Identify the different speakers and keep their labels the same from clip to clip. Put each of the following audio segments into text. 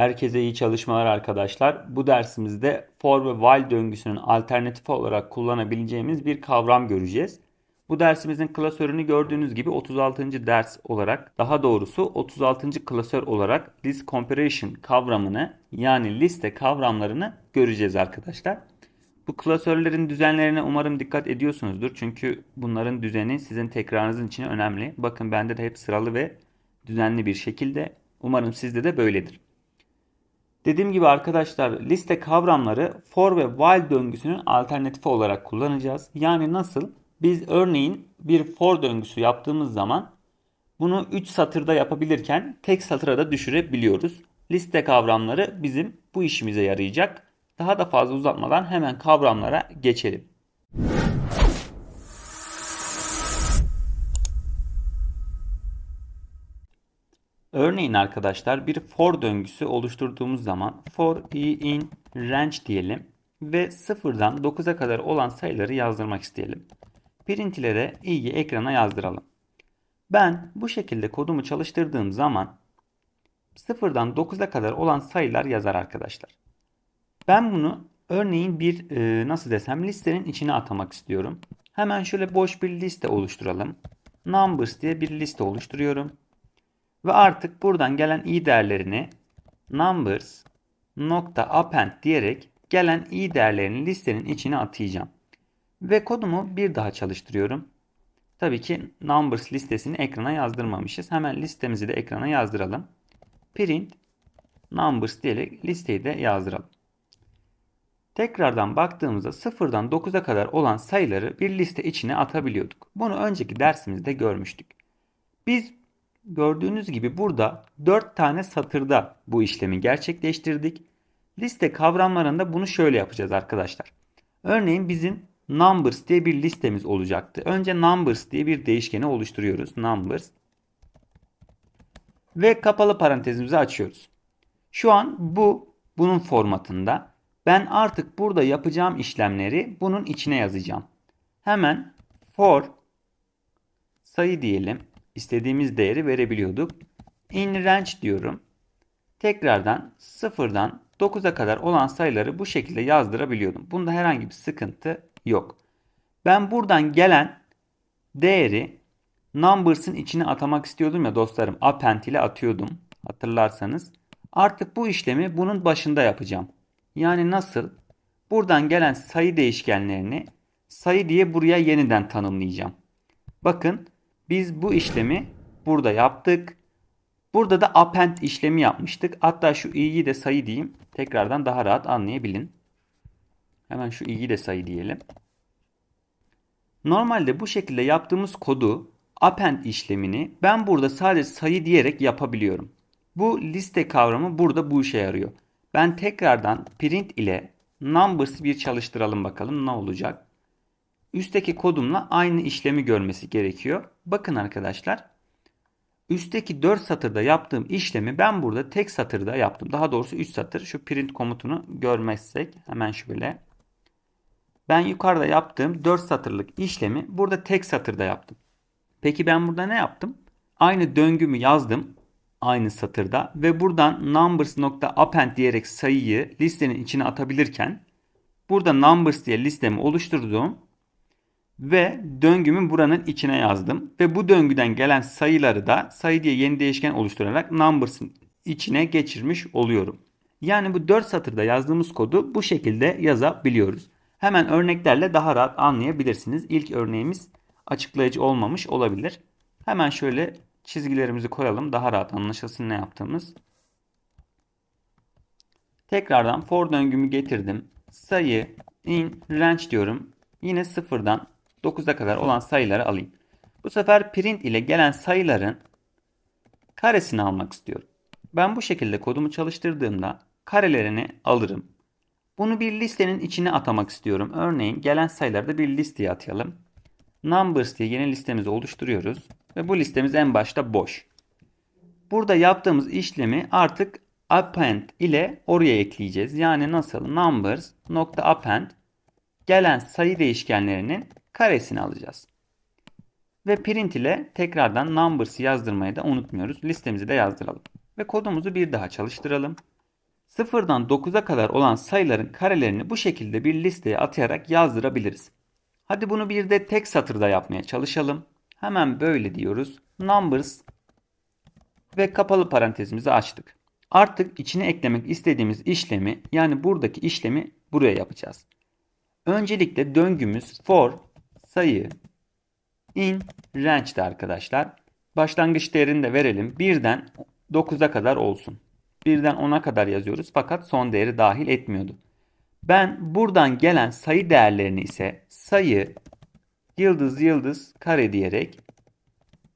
Speaker 1: Herkese iyi çalışmalar arkadaşlar. Bu dersimizde for ve while döngüsünün alternatifi olarak kullanabileceğimiz bir kavram göreceğiz. Bu dersimizin klasörünü gördüğünüz gibi 36. ders olarak daha doğrusu 36. klasör olarak list comparison kavramını yani liste kavramlarını göreceğiz arkadaşlar. Bu klasörlerin düzenlerine umarım dikkat ediyorsunuzdur. Çünkü bunların düzeni sizin tekrarınızın için önemli. Bakın bende de hep sıralı ve düzenli bir şekilde. Umarım sizde de böyledir. Dediğim gibi arkadaşlar liste kavramları for ve while döngüsünün alternatifi olarak kullanacağız. Yani nasıl? Biz örneğin bir for döngüsü yaptığımız zaman bunu 3 satırda yapabilirken tek satıra da düşürebiliyoruz. Liste kavramları bizim bu işimize yarayacak. Daha da fazla uzatmadan hemen kavramlara geçelim. Örneğin arkadaşlar bir for döngüsü oluşturduğumuz zaman for i in range diyelim ve sıfırdan 9'a kadar olan sayıları yazdırmak isteyelim. Print ile de i'yi ekrana yazdıralım. Ben bu şekilde kodumu çalıştırdığım zaman sıfırdan 9'a kadar olan sayılar yazar arkadaşlar. Ben bunu örneğin bir e, nasıl desem listenin içine atamak istiyorum. Hemen şöyle boş bir liste oluşturalım. Numbers diye bir liste oluşturuyorum. Ve artık buradan gelen i değerlerini numbers append diyerek gelen i değerlerini listenin içine atayacağım. Ve kodumu bir daha çalıştırıyorum. Tabii ki numbers listesini ekrana yazdırmamışız. Hemen listemizi de ekrana yazdıralım. Print numbers diyerek listeyi de yazdıralım. Tekrardan baktığımızda sıfırdan 9'a kadar olan sayıları bir liste içine atabiliyorduk. Bunu önceki dersimizde görmüştük. Biz gördüğünüz gibi burada 4 tane satırda bu işlemi gerçekleştirdik. Liste kavramlarında bunu şöyle yapacağız arkadaşlar. Örneğin bizim numbers diye bir listemiz olacaktı. Önce numbers diye bir değişkeni oluşturuyoruz. Numbers. Ve kapalı parantezimizi açıyoruz. Şu an bu bunun formatında. Ben artık burada yapacağım işlemleri bunun içine yazacağım. Hemen for sayı diyelim. İstediğimiz değeri verebiliyorduk. In range diyorum. Tekrardan sıfırdan 9'a kadar olan sayıları bu şekilde yazdırabiliyordum. Bunda herhangi bir sıkıntı yok. Ben buradan gelen değeri numbers'ın içine atamak istiyordum ya dostlarım. Append ile atıyordum. Hatırlarsanız. Artık bu işlemi bunun başında yapacağım. Yani nasıl? Buradan gelen sayı değişkenlerini sayı diye buraya yeniden tanımlayacağım. Bakın biz bu işlemi burada yaptık. Burada da append işlemi yapmıştık. Hatta şu i'yi de sayı diyeyim. Tekrardan daha rahat anlayabilin. Hemen şu i'yi de sayı diyelim. Normalde bu şekilde yaptığımız kodu append işlemini ben burada sadece sayı diyerek yapabiliyorum. Bu liste kavramı burada bu işe yarıyor. Ben tekrardan print ile numbers bir çalıştıralım bakalım ne olacak. Üstteki kodumla aynı işlemi görmesi gerekiyor. Bakın arkadaşlar. Üstteki 4 satırda yaptığım işlemi ben burada tek satırda yaptım. Daha doğrusu 3 satır. Şu print komutunu görmezsek hemen şöyle. Ben yukarıda yaptığım 4 satırlık işlemi burada tek satırda yaptım. Peki ben burada ne yaptım? Aynı döngümü yazdım aynı satırda ve buradan numbers.append diyerek sayıyı listenin içine atabilirken burada numbers diye listemi oluşturduğum ve döngümü buranın içine yazdım. Ve bu döngüden gelen sayıları da sayı diye yeni değişken oluşturarak numbers'ın içine geçirmiş oluyorum. Yani bu 4 satırda yazdığımız kodu bu şekilde yazabiliyoruz. Hemen örneklerle daha rahat anlayabilirsiniz. İlk örneğimiz açıklayıcı olmamış olabilir. Hemen şöyle çizgilerimizi koyalım. Daha rahat anlaşılsın ne yaptığımız. Tekrardan for döngümü getirdim. Sayı in range diyorum. Yine sıfırdan 9'a kadar olan sayıları alayım. Bu sefer print ile gelen sayıların karesini almak istiyorum. Ben bu şekilde kodumu çalıştırdığımda karelerini alırım. Bunu bir listenin içine atamak istiyorum. Örneğin gelen sayıları da bir listeye atayalım. Numbers diye yeni listemizi oluşturuyoruz. Ve bu listemiz en başta boş. Burada yaptığımız işlemi artık append ile oraya ekleyeceğiz. Yani nasıl? Numbers nokta append gelen sayı değişkenlerinin karesini alacağız. Ve print ile tekrardan numbers'ı yazdırmayı da unutmuyoruz. Listemizi de yazdıralım. Ve kodumuzu bir daha çalıştıralım. Sıfırdan 9'a kadar olan sayıların karelerini bu şekilde bir listeye atayarak yazdırabiliriz. Hadi bunu bir de tek satırda yapmaya çalışalım. Hemen böyle diyoruz. Numbers ve kapalı parantezimizi açtık. Artık içine eklemek istediğimiz işlemi yani buradaki işlemi buraya yapacağız. Öncelikle döngümüz for sayı in range'de arkadaşlar. Başlangıç değerini de verelim. 1'den 9'a kadar olsun. 1'den 10'a kadar yazıyoruz fakat son değeri dahil etmiyordu. Ben buradan gelen sayı değerlerini ise sayı yıldız yıldız kare diyerek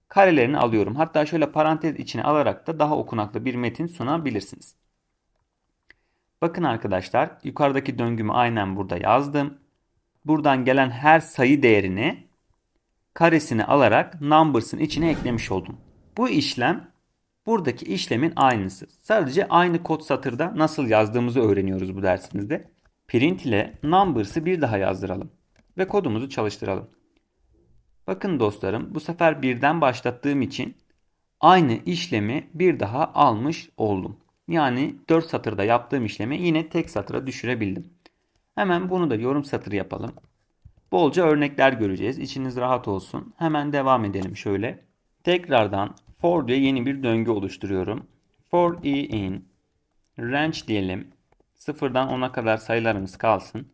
Speaker 1: karelerini alıyorum. Hatta şöyle parantez içine alarak da daha okunaklı bir metin sunabilirsiniz. Bakın arkadaşlar yukarıdaki döngümü aynen burada yazdım. Buradan gelen her sayı değerini karesini alarak numbers'ın içine eklemiş oldum. Bu işlem buradaki işlemin aynısı. Sadece aynı kod satırda nasıl yazdığımızı öğreniyoruz bu dersimizde. Print ile numbers'ı bir daha yazdıralım ve kodumuzu çalıştıralım. Bakın dostlarım bu sefer birden başlattığım için aynı işlemi bir daha almış oldum. Yani 4 satırda yaptığım işlemi yine tek satıra düşürebildim. Hemen bunu da yorum satırı yapalım. Bolca örnekler göreceğiz. İçiniz rahat olsun. Hemen devam edelim şöyle. Tekrardan for diye yeni bir döngü oluşturuyorum. For i in range diyelim. Sıfırdan 10'a kadar sayılarımız kalsın.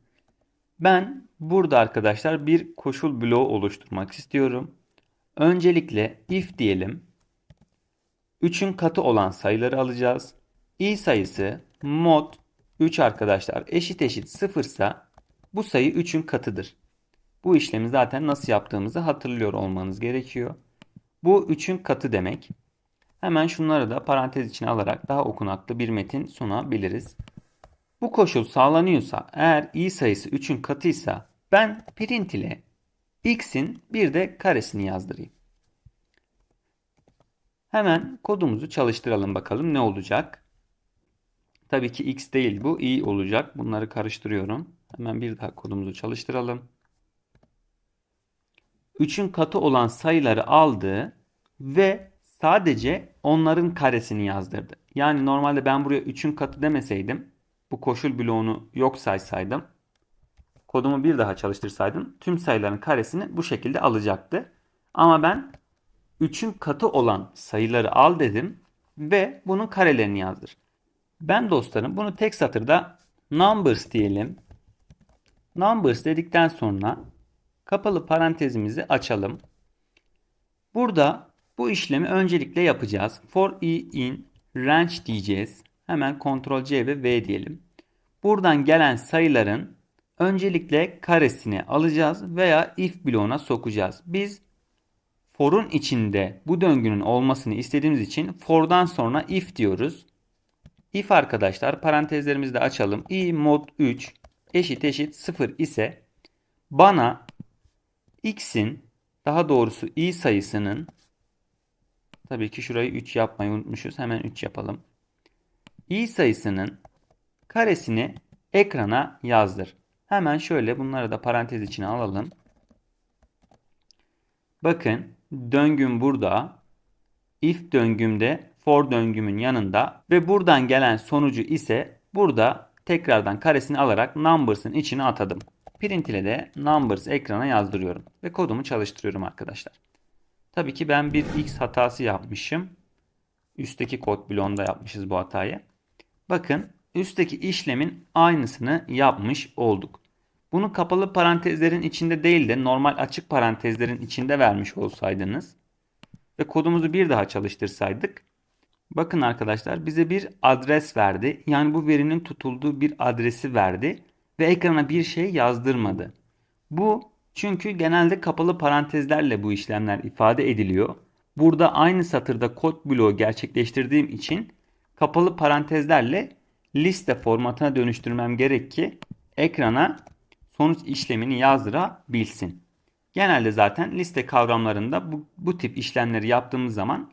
Speaker 1: Ben burada arkadaşlar bir koşul bloğu oluşturmak istiyorum. Öncelikle if diyelim. 3'ün katı olan sayıları alacağız. İ sayısı mod 3 arkadaşlar eşit eşit 0 ise bu sayı 3'ün katıdır. Bu işlemi zaten nasıl yaptığımızı hatırlıyor olmanız gerekiyor. Bu 3'ün katı demek. Hemen şunları da parantez içine alarak daha okunaklı bir metin sunabiliriz. Bu koşul sağlanıyorsa eğer i sayısı 3'ün katıysa ben print ile x'in bir de karesini yazdırayım. Hemen kodumuzu çalıştıralım bakalım ne olacak. Tabii ki x değil bu i olacak. Bunları karıştırıyorum. Hemen bir daha kodumuzu çalıştıralım. 3'ün katı olan sayıları aldı ve sadece onların karesini yazdırdı. Yani normalde ben buraya 3'ün katı demeseydim bu koşul bloğunu yok saysaydım kodumu bir daha çalıştırsaydım tüm sayıların karesini bu şekilde alacaktı. Ama ben 3'ün katı olan sayıları al dedim ve bunun karelerini yazdır. Ben dostlarım bunu tek satırda numbers diyelim. Numbers dedikten sonra kapalı parantezimizi açalım. Burada bu işlemi öncelikle yapacağız. For i in range diyeceğiz. Hemen Ctrl C ve V diyelim. Buradan gelen sayıların öncelikle karesini alacağız veya if bloğuna sokacağız. Biz for'un içinde bu döngünün olmasını istediğimiz için for'dan sonra if diyoruz. If arkadaşlar parantezlerimizi de açalım. i mod 3 eşit eşit 0 ise bana x'in daha doğrusu i sayısının tabii ki şurayı 3 yapmayı unutmuşuz. Hemen 3 yapalım. i sayısının karesini ekrana yazdır. Hemen şöyle bunları da parantez içine alalım. Bakın döngüm burada. If döngümde for döngümün yanında ve buradan gelen sonucu ise burada tekrardan karesini alarak numbers'ın içine atadım. Print ile de numbers ekrana yazdırıyorum ve kodumu çalıştırıyorum arkadaşlar. Tabii ki ben bir x hatası yapmışım. Üstteki kod bloğunda yapmışız bu hatayı. Bakın üstteki işlemin aynısını yapmış olduk. Bunu kapalı parantezlerin içinde değil de normal açık parantezlerin içinde vermiş olsaydınız ve kodumuzu bir daha çalıştırsaydık bakın arkadaşlar bize bir adres verdi. Yani bu verinin tutulduğu bir adresi verdi ve ekrana bir şey yazdırmadı. Bu çünkü genelde kapalı parantezlerle bu işlemler ifade ediliyor. Burada aynı satırda kod bloğu gerçekleştirdiğim için kapalı parantezlerle liste formatına dönüştürmem gerek ki ekrana sonuç işlemini yazdırabilsin. Genelde zaten liste kavramlarında bu, bu tip işlemleri yaptığımız zaman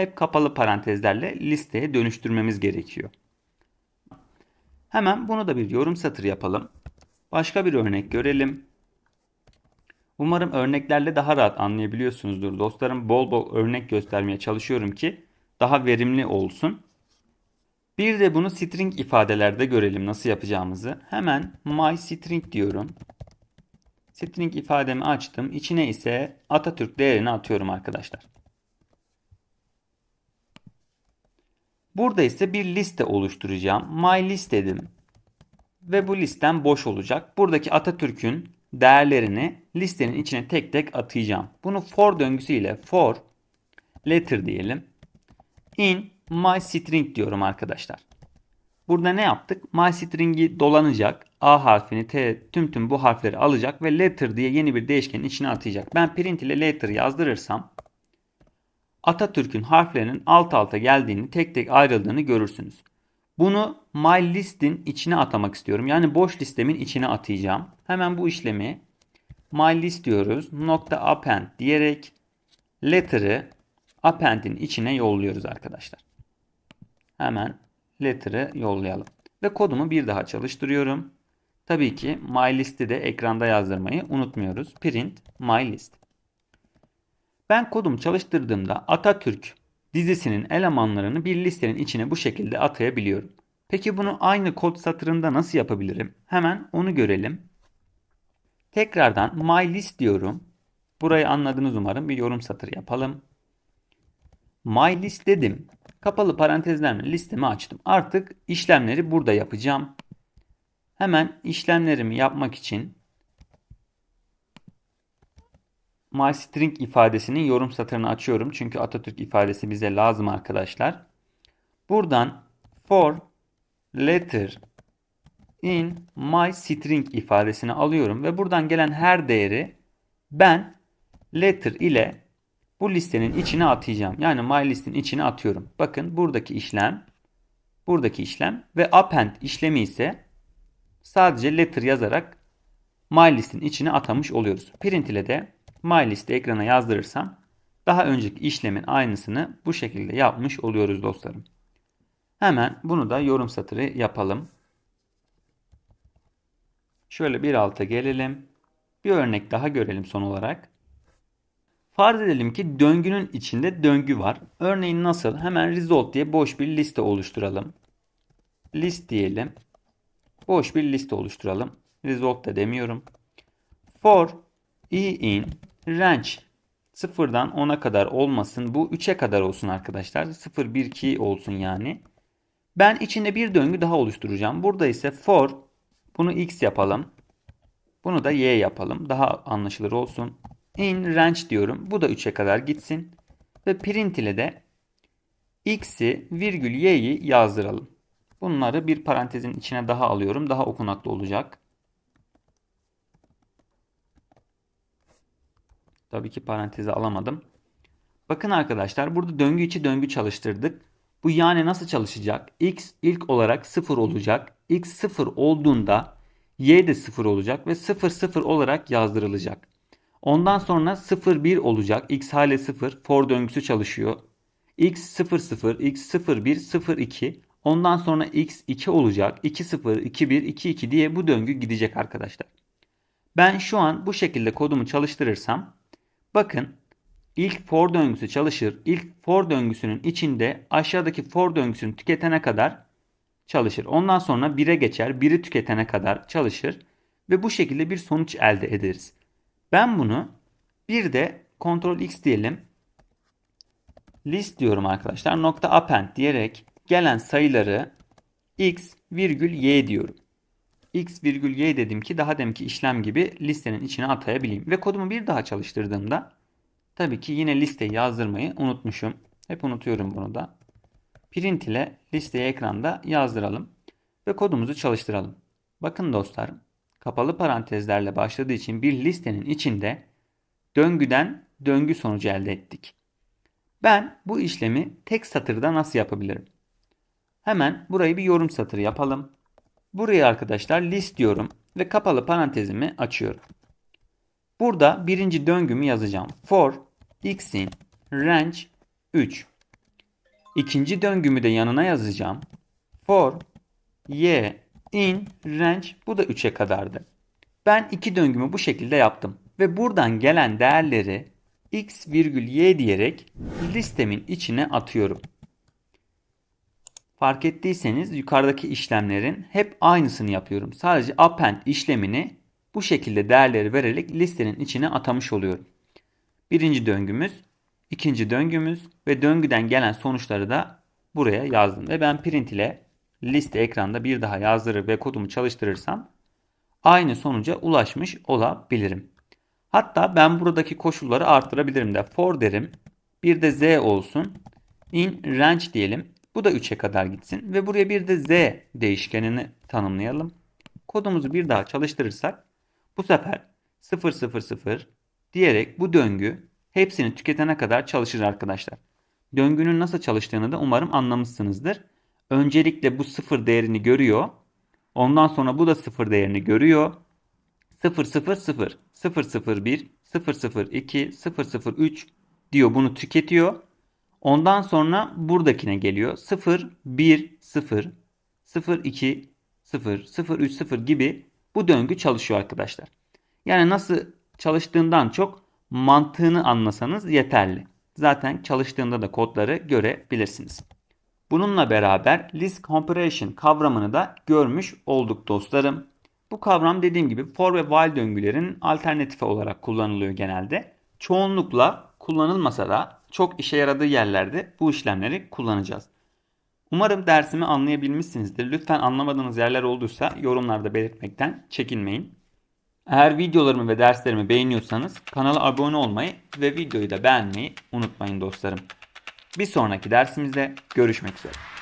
Speaker 1: hep kapalı parantezlerle listeye dönüştürmemiz gerekiyor. Hemen bunu da bir yorum satır yapalım. Başka bir örnek görelim. Umarım örneklerle daha rahat anlayabiliyorsunuzdur. Dostlarım bol bol örnek göstermeye çalışıyorum ki daha verimli olsun. Bir de bunu string ifadelerde görelim nasıl yapacağımızı. Hemen my string diyorum. String ifademi açtım. İçine ise Atatürk değerini atıyorum arkadaşlar. Burada ise bir liste oluşturacağım. My list dedim. Ve bu listem boş olacak. Buradaki Atatürk'ün değerlerini listenin içine tek tek atayacağım. Bunu for döngüsüyle for letter diyelim. In my string diyorum arkadaşlar. Burada ne yaptık? My string'i dolanacak. A harfini, T, tüm tüm bu harfleri alacak ve letter diye yeni bir değişkenin içine atacak. Ben print ile letter yazdırırsam Atatürk'ün harflerinin alt alta geldiğini, tek tek ayrıldığını görürsünüz. Bunu my list'in içine atamak istiyorum. Yani boş listemin içine atayacağım. Hemen bu işlemi my list diyoruz. Nokta append diyerek letter'ı append'in içine yolluyoruz arkadaşlar. Hemen letter'ı yollayalım. Ve kodumu bir daha çalıştırıyorum. Tabii ki my list'i de ekranda yazdırmayı unutmuyoruz. Print my list. Ben kodumu çalıştırdığımda Atatürk dizisinin elemanlarını bir listenin içine bu şekilde atayabiliyorum. Peki bunu aynı kod satırında nasıl yapabilirim? Hemen onu görelim. Tekrardan my list diyorum. Burayı anladınız umarım. Bir yorum satırı yapalım. My list dedim. Kapalı parantezlerle listemi açtım. Artık işlemleri burada yapacağım. Hemen işlemlerimi yapmak için myString ifadesinin yorum satırını açıyorum. Çünkü Atatürk ifadesi bize lazım arkadaşlar. Buradan for letter in myString ifadesini alıyorum ve buradan gelen her değeri ben letter ile bu listenin içine atayacağım. Yani my listin içine atıyorum. Bakın buradaki işlem buradaki işlem ve append işlemi ise sadece letter yazarak my listin içine atamış oluyoruz. Print ile de my listi ekrana yazdırırsam daha önceki işlemin aynısını bu şekilde yapmış oluyoruz dostlarım. Hemen bunu da yorum satırı yapalım. Şöyle bir alta gelelim. Bir örnek daha görelim son olarak. Farz edelim ki döngünün içinde döngü var. Örneğin nasıl? Hemen result diye boş bir liste oluşturalım. List diyelim. Boş bir liste oluşturalım. Result da demiyorum. For i in range sıfırdan 10'a kadar olmasın. Bu 3'e kadar olsun arkadaşlar. 0, 1, 2 olsun yani. Ben içinde bir döngü daha oluşturacağım. Burada ise for bunu x yapalım. Bunu da y yapalım. Daha anlaşılır olsun. In range diyorum. Bu da 3'e kadar gitsin. Ve print ile de x'i virgül y'yi yazdıralım. Bunları bir parantezin içine daha alıyorum. Daha okunaklı olacak. Tabii ki parantezi alamadım. Bakın arkadaşlar burada döngü içi döngü çalıştırdık. Bu yani nasıl çalışacak? X ilk olarak 0 olacak. X 0 olduğunda Y de 0 olacak ve 0 0 olarak yazdırılacak. Ondan sonra 0 1 olacak. X hale 0 for döngüsü çalışıyor. X 0 0, X 0 1, 0 2. Ondan sonra X 2 olacak. 2 0, 2 1, 2 2 diye bu döngü gidecek arkadaşlar. Ben şu an bu şekilde kodumu çalıştırırsam bakın ilk for döngüsü çalışır. İlk for döngüsünün içinde aşağıdaki for döngüsünü tüketene kadar çalışır. Ondan sonra 1'e geçer. 1'i tüketene kadar çalışır. Ve bu şekilde bir sonuç elde ederiz. Ben bunu bir de Ctrl X diyelim. List diyorum arkadaşlar. Nokta append diyerek gelen sayıları x virgül y diyorum. X virgül y dedim ki daha demki işlem gibi listenin içine atayabileyim. Ve kodumu bir daha çalıştırdığımda tabii ki yine listeyi yazdırmayı unutmuşum. Hep unutuyorum bunu da. Print ile listeyi ekranda yazdıralım ve kodumuzu çalıştıralım. Bakın dostlar kapalı parantezlerle başladığı için bir listenin içinde döngüden döngü sonucu elde ettik. Ben bu işlemi tek satırda nasıl yapabilirim? Hemen burayı bir yorum satırı yapalım. Buraya arkadaşlar list diyorum ve kapalı parantezimi açıyorum. Burada birinci döngümü yazacağım. For x'in range 3. İkinci döngümü de yanına yazacağım. For y in range bu da 3'e kadardı. Ben iki döngümü bu şekilde yaptım. Ve buradan gelen değerleri x virgül y diyerek listemin içine atıyorum. Fark ettiyseniz yukarıdaki işlemlerin hep aynısını yapıyorum. Sadece append işlemini bu şekilde değerleri vererek listenin içine atamış oluyorum. Birinci döngümüz, ikinci döngümüz ve döngüden gelen sonuçları da buraya yazdım. Ve ben print ile liste ekranda bir daha yazdırır ve kodumu çalıştırırsam aynı sonuca ulaşmış olabilirim. Hatta ben buradaki koşulları arttırabilirim de for derim. Bir de z olsun. In range diyelim. Bu da 3'e kadar gitsin. Ve buraya bir de z değişkenini tanımlayalım. Kodumuzu bir daha çalıştırırsak bu sefer 000 diyerek bu döngü hepsini tüketene kadar çalışır arkadaşlar. Döngünün nasıl çalıştığını da umarım anlamışsınızdır. Öncelikle bu sıfır değerini görüyor. Ondan sonra bu da sıfır değerini görüyor. 000, 001, 002, 003 diyor bunu tüketiyor. Ondan sonra buradakine geliyor. 0, 1, 0, 0, 2, 0, 0, 3, 0 gibi bu döngü çalışıyor arkadaşlar. Yani nasıl çalıştığından çok mantığını anlasanız yeterli. Zaten çalıştığında da kodları görebilirsiniz. Bununla beraber list comparison kavramını da görmüş olduk dostlarım. Bu kavram dediğim gibi for ve while döngülerin alternatifi olarak kullanılıyor genelde. Çoğunlukla kullanılmasa da çok işe yaradığı yerlerde bu işlemleri kullanacağız. Umarım dersimi anlayabilmişsinizdir. Lütfen anlamadığınız yerler olduysa yorumlarda belirtmekten çekinmeyin. Eğer videolarımı ve derslerimi beğeniyorsanız kanala abone olmayı ve videoyu da beğenmeyi unutmayın dostlarım. Bir sonraki dersimizde görüşmek üzere.